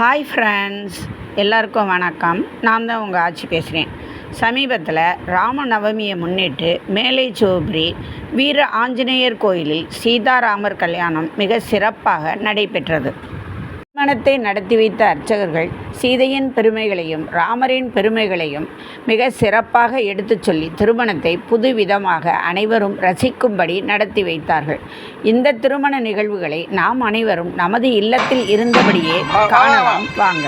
Hi friends எல்லாருக்கும் வணக்கம். நான் தான் உங்கள் ஆட்சி பேசுகிறேன் சமீபத்தில் ராமநவமியை முன்னிட்டு மேலை சோப்ரி வீர ஆஞ்சநேயர் கோயிலில் சீதாராமர் கல்யாணம் மிக சிறப்பாக நடைபெற்றது. திருமணத்தை நடத்தி வைத்த அர்ச்சகர்கள் சீதையின் பெருமைகளையும் ராமரின் பெருமைகளையும் மிக சிறப்பாக எடுத்துச் சொல்லி திருமணத்தை புதுவிதமாக அனைவரும் ரசிக்கும்படி நடத்தி வைத்தார்கள். இந்த திருமண நிகழ்வுகளை நாம் அனைவரும் நமது இல்லத்தில் இருந்தபடியே காணலாம். வாங்க.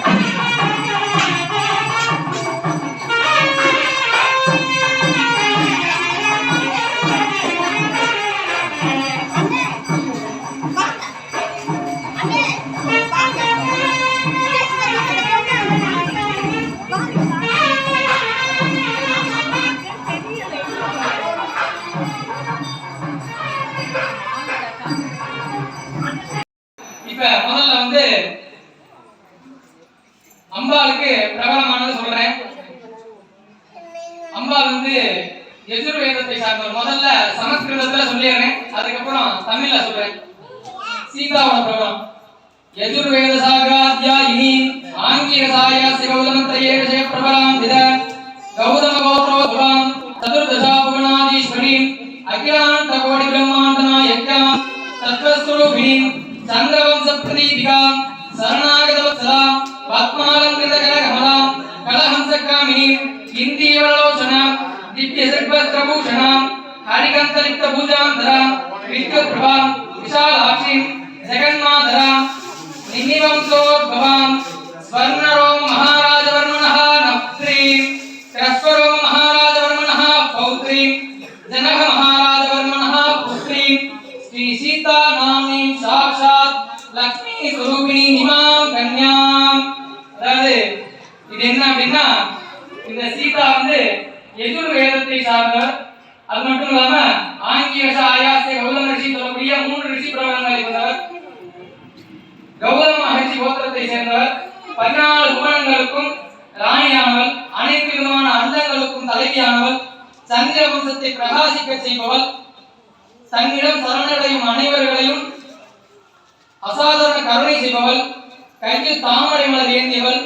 అఖిలాన్ తకోటి బ్రహ్మాండన యజ్ఞం తత్వస్వరూపిణీం చంద్రవంశ ప్రదీపికాం శరణాగత వత్సలాం పద్మాలంకృత కరకమలాం కలహంసకామినీం ఇందీవలోచనాం దివ్య సర్వస్త్రభూషణాం హరికంతరిక్త భూజాంతరాం విద్యుత్ ప్రభాం విశాలాక్షిం జగన్మాధరాం నిన్నివంశోద్భవాం స్వర్ణరో మహారా சுரூபிணி நிமா கன்யா. அதாவது இது என்ன அப்படின்னா இந்த சீதா வந்து எதிர் வேதத்தை சார்ந்தவர். அது மட்டும் இல்லாம ஆங்கில ஆயாசிய கௌதம ரிஷி சொல்லக்கூடிய மூன்று ரிஷி பிரபலங்களை இருந்தவர். கௌதம மகர்ஷி கோத்திரத்தை சேர்ந்தவர். பதினாலு குணங்களுக்கும் ராணியானவர். அனைத்து விதமான அந்தங்களுக்கும் தலைவியானவர். சந்திர வம்சத்தை பிரகாசிக்க செய்பவர். தன்னிடம் சரணடையும் அனைவர்களையும் அசாதாரண கருணை செய்பவள் கையில் தாமரை மலர் ஏந்தியவள்.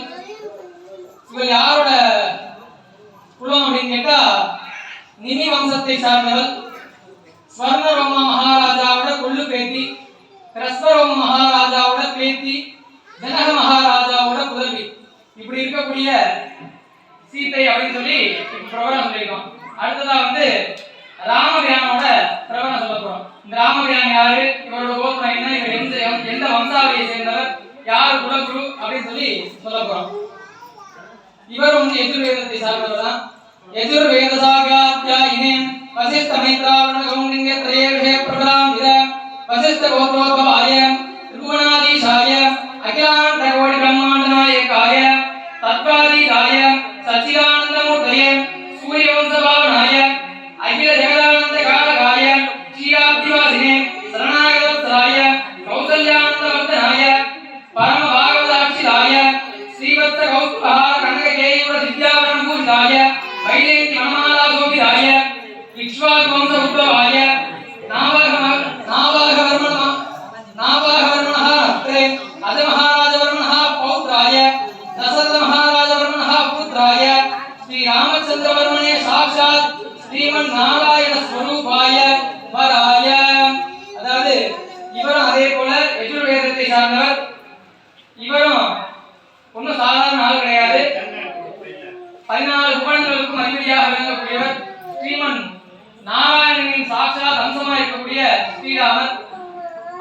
இவள் யாரோட குலம் அப்படின்னு கேட்டா நிமி வம்சத்தை சார்ந்தவள். ஸ்வர்ணரோம மகாராஜாவோட கொள்ளு பேத்தி கிரஸ்வரோம மகாராஜாவோட பேத்தி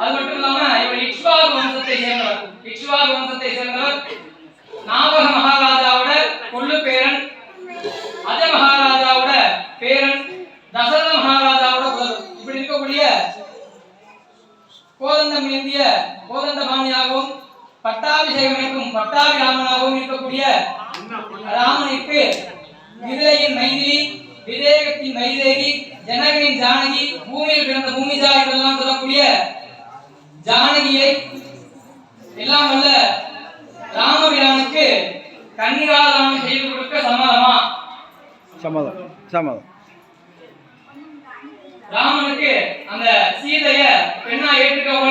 அது மட்டும் இல்லாம இவர் இக்ஷ்வாகு வம்சத்தை சேர்ந்தவர். இக்ஷ்வாகு வம்சத்தை சேர்ந்தவர் நாவக மகாராஜாவோட கொள்ளு பேரன் அஜ மகாராஜாவோட பேரன் தசரத மகாராஜாவோட புதல்வர். இப்படி இருக்கக்கூடிய கோதண்டம் ஏந்திய கோதண்டபாணியாகவும் பட்டாபிஷேகமிக்கும் பட்டாபிராமனாகவும் இருக்கக்கூடிய ராமனுக்கு விதையின் மைதிரி விதேகத்தின் வைதேகி ஜனகனின் ஜானகி பூமியில் பிறந்த பூமிஜா என்றெல்லாம் சொல்லக்கூடிய ஜானகியை எல்லாம் வல்ல ராமபிரானுக்கு கன்னிகாதானம் செய்து கொடுக்க சம்மதமா? சம்மதம் சம்மதம். ராமனுக்கு அந்த சீதைய பெண்ணா ஏற்றுக்கொள்ள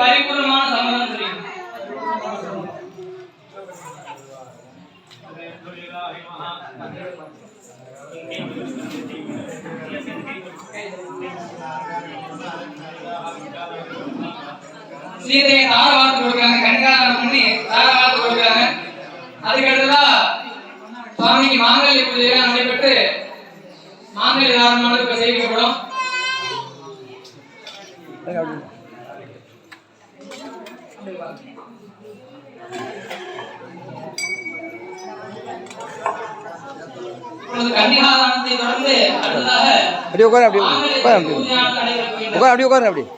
பரிபூர்ணமான சம்மதம் சொல்லிடுங்க சீதையை தார வார்த்து கொடுக்குறாங்க கண்காணம் பண்ணி தார வார்த்து கொடுக்குறாங்க. அதுக்கு அடுத்ததா சுவாமிக்கு மாங்கல்ய பூஜையெல்லாம் நடைபெற்று மாங்கல்ய தாரணமானது இப்ப செய்விக்கப்படும் கன்னிகாதானத்தை தொடர்ந்து அடுத்ததாக அப்படியே உட்காரு மாங்கல்ய உட்காரு போகின்றது. உட்காரு அப்படியே.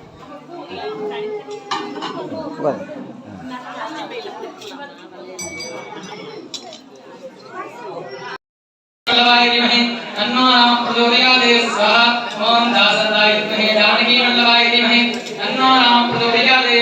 பிரதோதயாதே ஸ்வஹ ஓம் தாசதாய வித்மஹே ஜானகி வல்லபாய தீமஹே தன்னோ ராம பிரதோதயாதே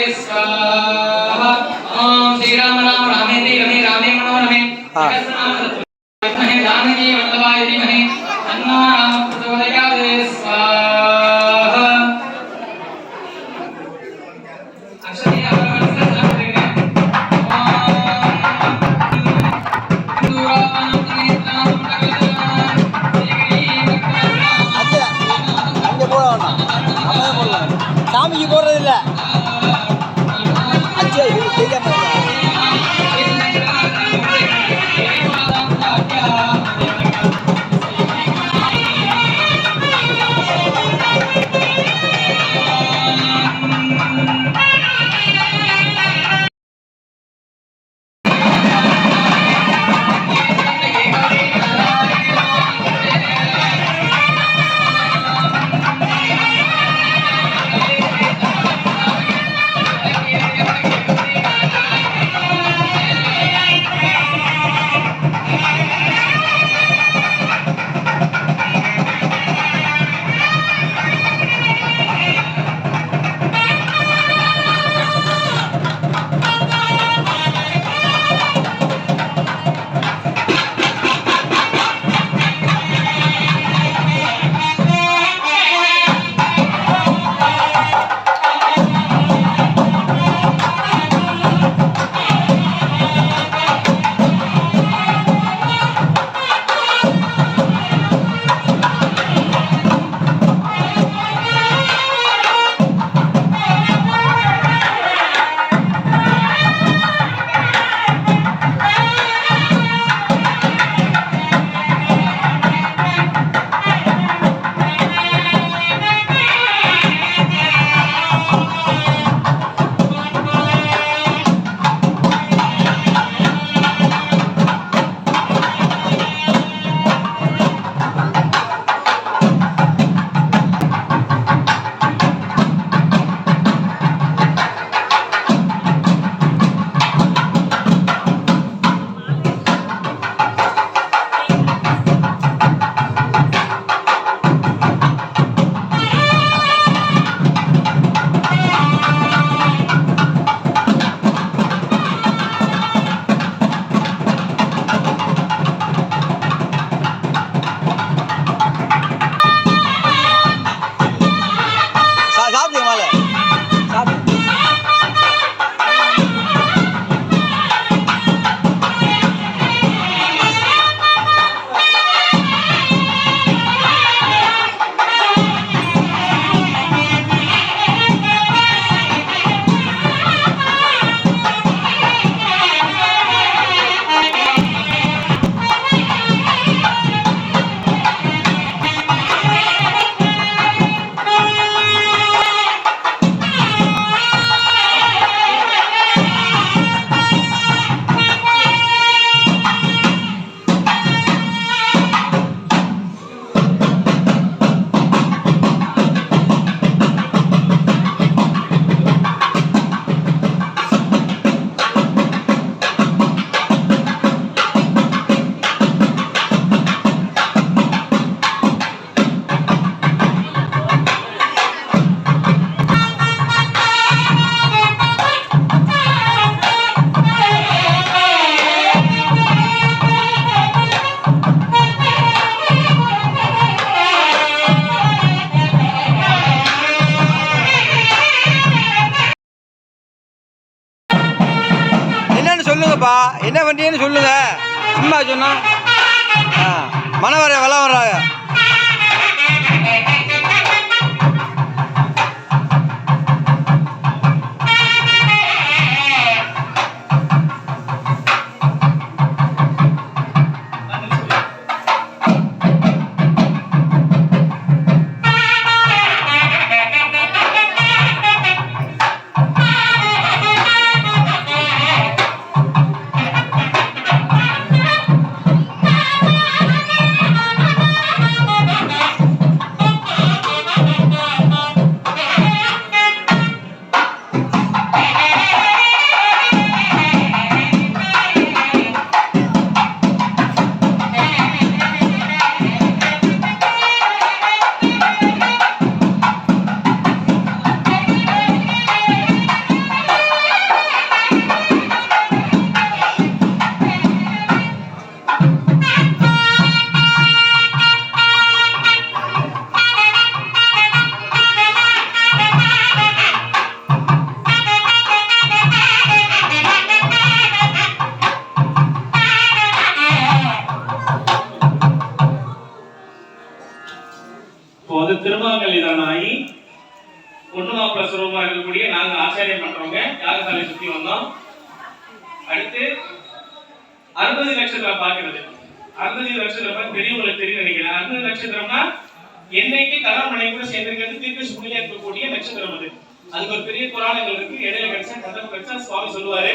அதுக்கு ஒரு பெரிய புராணங்கள் இருக்கு. இடையில கிடைச்சா கதை கிடைச்சா சுவாமி சொல்லுவாரு.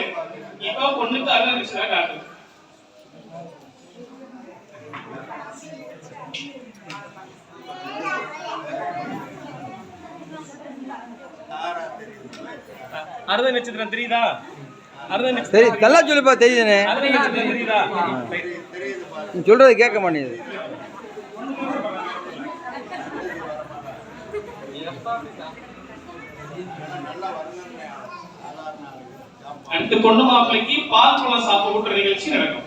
இப்போ பொண்ணுக்கு அறுபது நட்சத்திரம் காட்டுது அறுபது நட்சத்திரம் தெரியுதா? சரி நல்லா சொல்லுப்பா தெரியுதுண்ணே அறுபது நட்சத்திரம் தெரியுதா? நீ சொல்கிறது கேட்க மாட்டேங்குது. அடுத்து பொண்ணு மாப்பிள்ளைக்கு பால் பழம் சாப்பிட்டு நிகழ்ச்சி நடக்கும்.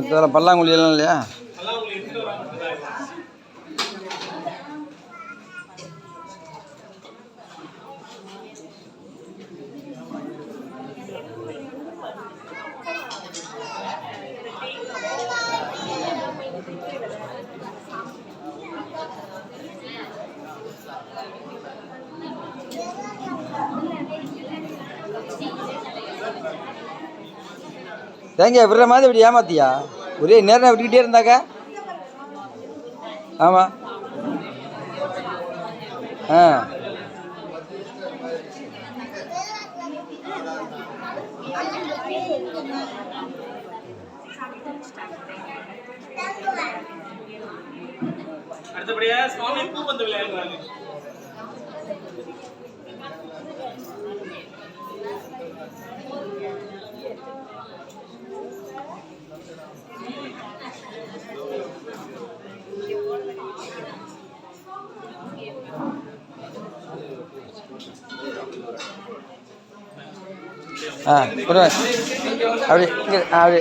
மற்ற பல்லாங்குழி எல்லாம் இல்லையா? தேங்காய் விடுற மாதிரி இப்படி ஏமாத்தியா? ஒரே நேரம் விட்டுக்கிட்டே இருந்தாக்கா? ஆமாம் ஆ. அடுத்தபடியா சுவாமி பூ பூப்பந்து விளையாடுறாங்க ஆ ஒரு அப்படி அப்படி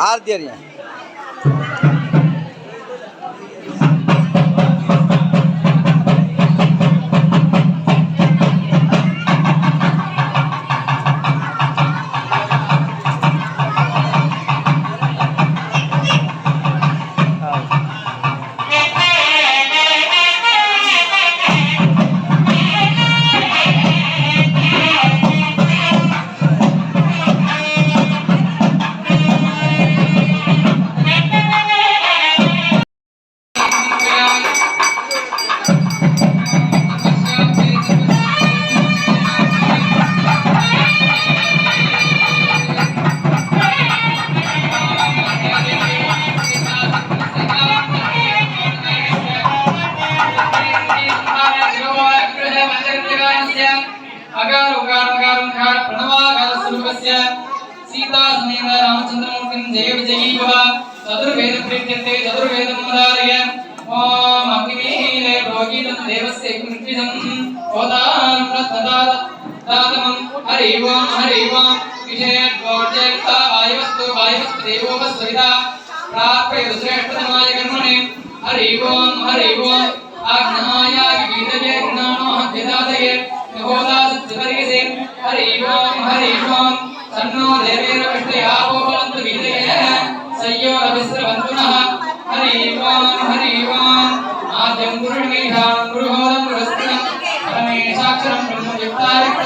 ಆರು ದೇರಿಯ प्राप्य श्रेष्ठतमाय कर्मणे हरि ओम हरि ओम आज्ञाया गीतये ज्ञानो हत्यदादये यहोदासत्सरिसे हरि ओम हरि ओम तन्नो देवेर विष्णयापो भवन्तु गीतये सय्यो अभिस्रवन्तुनः हरि ओम हरि ओम आद्यं गुरुमेधां गुरुहोदं गुरुस्त्रं परमेशाक्षरं ब्रह्मयुक्तारिक्तसनातनं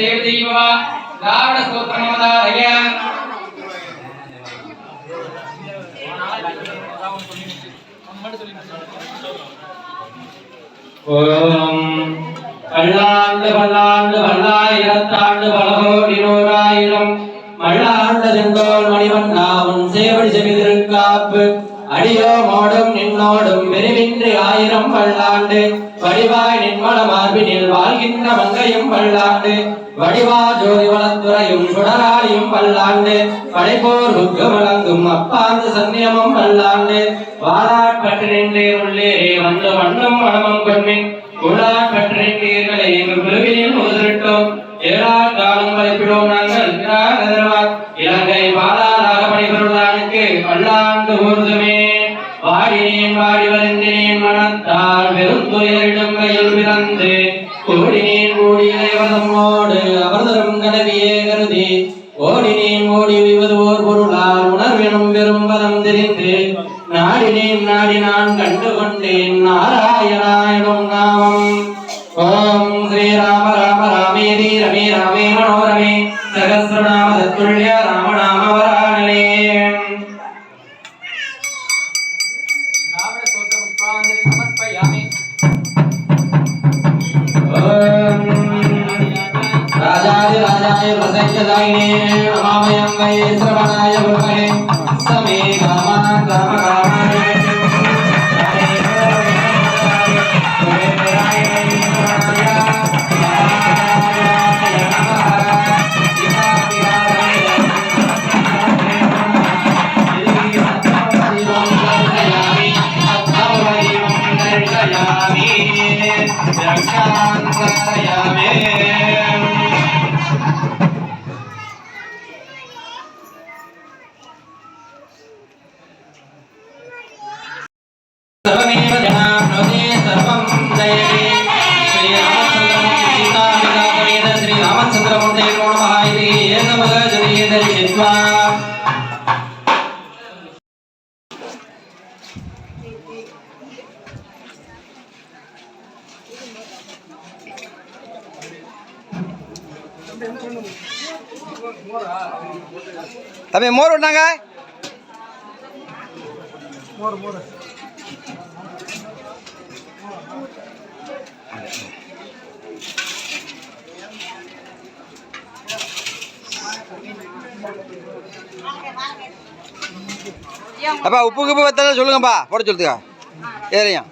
தேவதெய்வா திராவிட சோத்திரமதா ஐயன் ஓம் பல்லாண்டு பல்லாண்டு பல்லாய் இரத்தாண்டு பலகோடி நூறாயிரம் மல்லாண்ட செங்கோல் மணிவன் நாவும் சேவடி செமிதிருக்காப்பு அடியோ மோடும் நின்னோடும் பெருமின்றி ஆயிரம் பல்லாண்டு வடிவாய் நின்மல மார்பினில் வாழ்கின்ற மங்கையும் பல்லாண்டு. வடிவா ஜோதி வளத்துறையும் சுடராளியும் பல்லாண்டு. படைப்போர் உக்கு வழங்கும் அப்பாந்து சன்னியமும் பல்லாண்டு. வாழாட்பற்று நின்றே உள்ளேரே வந்து மண்ணும் மனமும் பெண்மின் குழாட்பற்று समर्पयामि राजाय राजाय प्रसंगदायिने अमामयं அப்பா உப்பு கிப்பு பத்தல சொல்லுங்கப்பா. போட சொல்லுதுக்கா ஏறியா.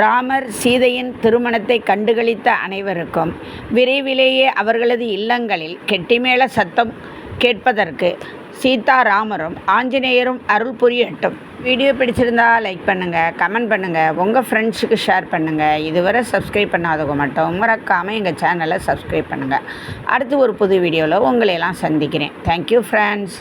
ராமர் சீதையின் திருமணத்தை கண்டுகளித்த அனைவருக்கும் விரைவிலேயே அவர்களது இல்லங்களில் கெட்டிமேள சத்தம் கேட்பதற்கு சீதாராமரும் ஆஞ்சநேயரும் அருள் புரியட்டும். வீடியோ பிடிச்சிருந்தா லைக் பண்ணுங்கள் கமெண்ட் பண்ணுங்கள் உங்கள் ஃப்ரெண்ட்ஸுக்கு ஷேர் பண்ணுங்கள் இதுவரை சப்ஸ்கிரைப் பண்ணாதவங்க மட்டும் மறக்காமல் எங்கள் சேனலை சப்ஸ்கிரைப் பண்ணுங்கள் அடுத்து ஒரு புது வீடியோவில் உங்களையெல்லாம் சந்திக்கிறேன். Thank you friends